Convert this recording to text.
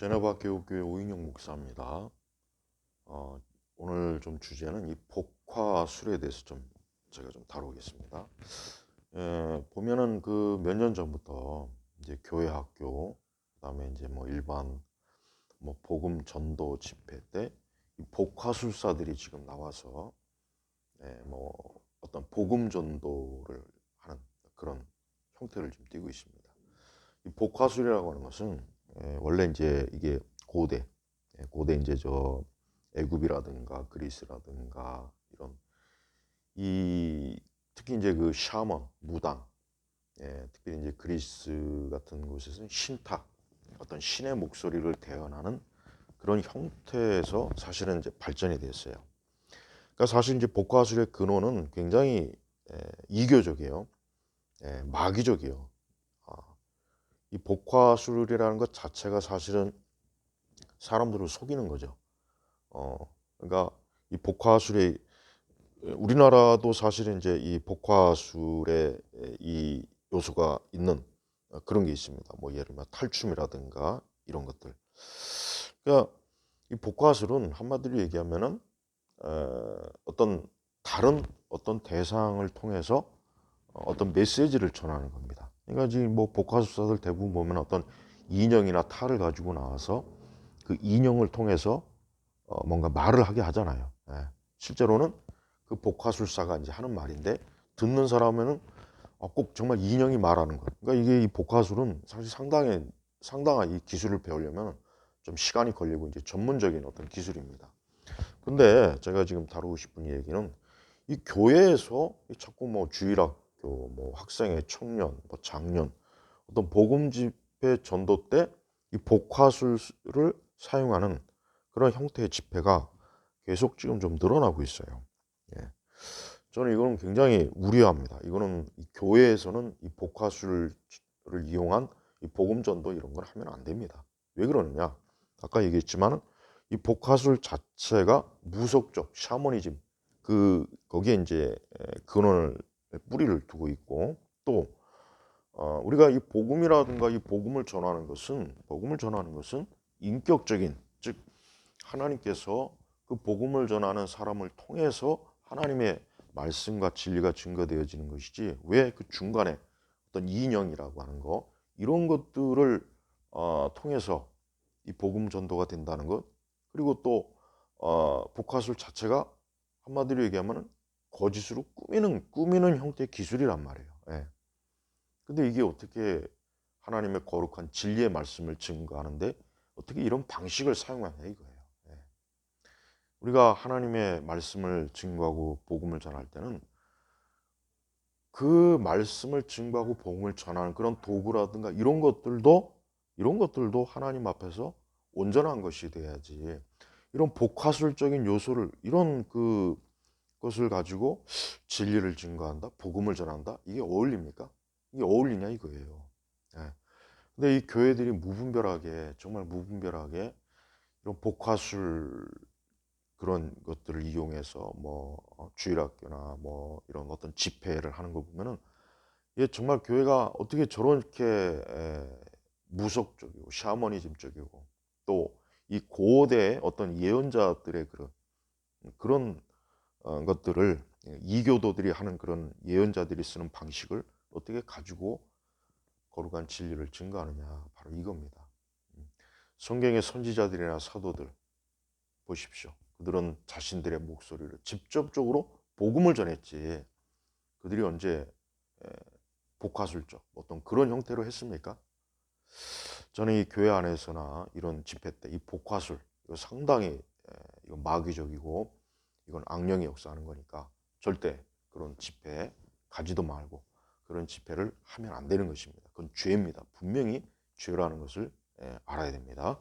제네바 교육교회 오인영 목사입니다. 어, 오늘 좀 주제는 이 복화술에 대해서 좀 제가 좀 다루겠습니다. 예, 보면은 그 몇 년 전부터 이제 교회 학교, 그다음에 이제 뭐 일반 뭐 복음 전도 집회 때이 복화술사들이 지금 나와서 예, 뭐 어떤 복음 전도를 하는 그런 형태를 좀 띠고 있습니다. 이 복화술이라고 하는 것은 예, 원래 이제 이게 고대, 예, 고대 이제 저 애굽이라든가 그리스라든가 이런 이 특히 이제 그 샤먼, 무당, 예, 특히 이제 그리스 같은 곳에서는 신탁, 어떤 신의 목소리를 대언하는 그런 형태에서 사실은 이제 발전이 됐어요. 그러니까 사실 이제 복화술의 근원은 굉장히 예, 이교적이에요. 예, 마귀적이에요. 아, 이 복화술이라는 것 자체가 사실은 사람들을 속이는 거죠. 어, 그러니까 이 복화술의 우리나라도 사실은 이제 이 복화술에 이 요소가 있는 그런 게 있습니다. 뭐 예를 들면 탈춤이라든가 이런 것들. 그러니까 이 복화술은 한마디로 얘기하면은 어, 어떤 다른 어떤 대상을 통해서 어떤 메시지를 전하는 겁니다. 그러니까 지금 뭐 복화술사들 대부분 보면 어떤 인형이나 탈을 가지고 나와서 그 인형을 통해서 어, 뭔가 말을 하게 하잖아요. 예. 실제로는 그 복화술사가 이제 하는 말인데 듣는 사람은 어, 꼭 정말 인형이 말하는 것. 그러니까 이게 이 복화술은 사실 상당히 상당한 이 기술을 배우려면 좀 시간이 걸리고 이제 전문적인 어떤 기술입니다. 근데 제가 지금 다루고 싶은 얘기는 이 교회에서 이 자꾸 뭐 주일학 교, 뭐 학생회, 청년, 뭐 장년 어떤 복음 집회 전도 때 이 복화술을 사용하는 그런 형태의 집회가 계속 지금 좀 늘어나고 있어요. 예. 저는 이거는 굉장히 우려합니다. 이거는 이 교회에서는 이 복화술을 이용한 이 복음 전도 이런 걸 하면 안 됩니다. 왜 그러느냐? 아까 얘기했지만 이 복화술 자체가 무속적 샤머니즘 그 거기에 이제 근원을 뿌리를 두고 있고 또 어, 우리가 이 복음이라든가 이 복음을 전하는 것은 복음을 전하는 것은 인격적인 즉 하나님께서 그 복음을 전하는 사람을 통해서 하나님의 말씀과 진리가 증거되어지는 것이지 왜 그 중간에 어떤 인형이라고 하는 거 이런 것들을 어, 통해서 이 복음 전도가 된다는 것 그리고 또 어, 복화술 자체가 한마디로 얘기하면 거짓으로 꾸미는 꾸미는 형태의 기술이란 말이에요. 예. 근데 이게 어떻게 하나님의 거룩한 진리의 말씀을 증거하는데 어떻게 이런 방식을 사용하냐 이거예요. 예. 우리가 하나님의 말씀을 증거하고 복음을 전할 때는 그 말씀을 증거하고 복음을 전하는 그런 도구라든가 이런 것들도 이런 것들도 하나님 앞에서 온전한 것이 돼야지 이런 복화술적인 요소를 이런 그 것을 가지고 진리를 증거한다? 복음을 전한다? 이게 어울립니까? 이게 어울리냐 이거예요. 예. 근데 이 교회들이 무분별하게 정말 무분별하게 이런 복화술 그런 것들을 이용해서 뭐 어, 주일학교나 뭐 이런 어떤 집회를 하는 거 보면은 이게 정말 교회가 어떻게 저렇게 에, 무속적이고 샤머니즘적이고 또 이 고대 어떤 예언자들의 그런 그런 어, 것들을 이교도들이 하는 그런 예언자들이 쓰는 방식을 어떻게 가지고 거룩한 진리를 증거하느냐 바로 이겁니다. 음. 성경의 선지자들이나 사도들 보십시오. 그들은 자신들의 목소리를 직접적으로 복음을 전했지 그들이 언제 복화술적 어떤 그런 형태로 했습니까? 저는 이 교회 안에서나 이런 집회 때 이 복화술 이거 상당히 이거 마귀적이고 이건 악령이 역사하는 거니까 절대 그런 집회 가지도 말고 그런 집회를 하면 안 되는 것입니다. 그건 죄입니다. 분명히 죄라는 것을 알아야 됩니다.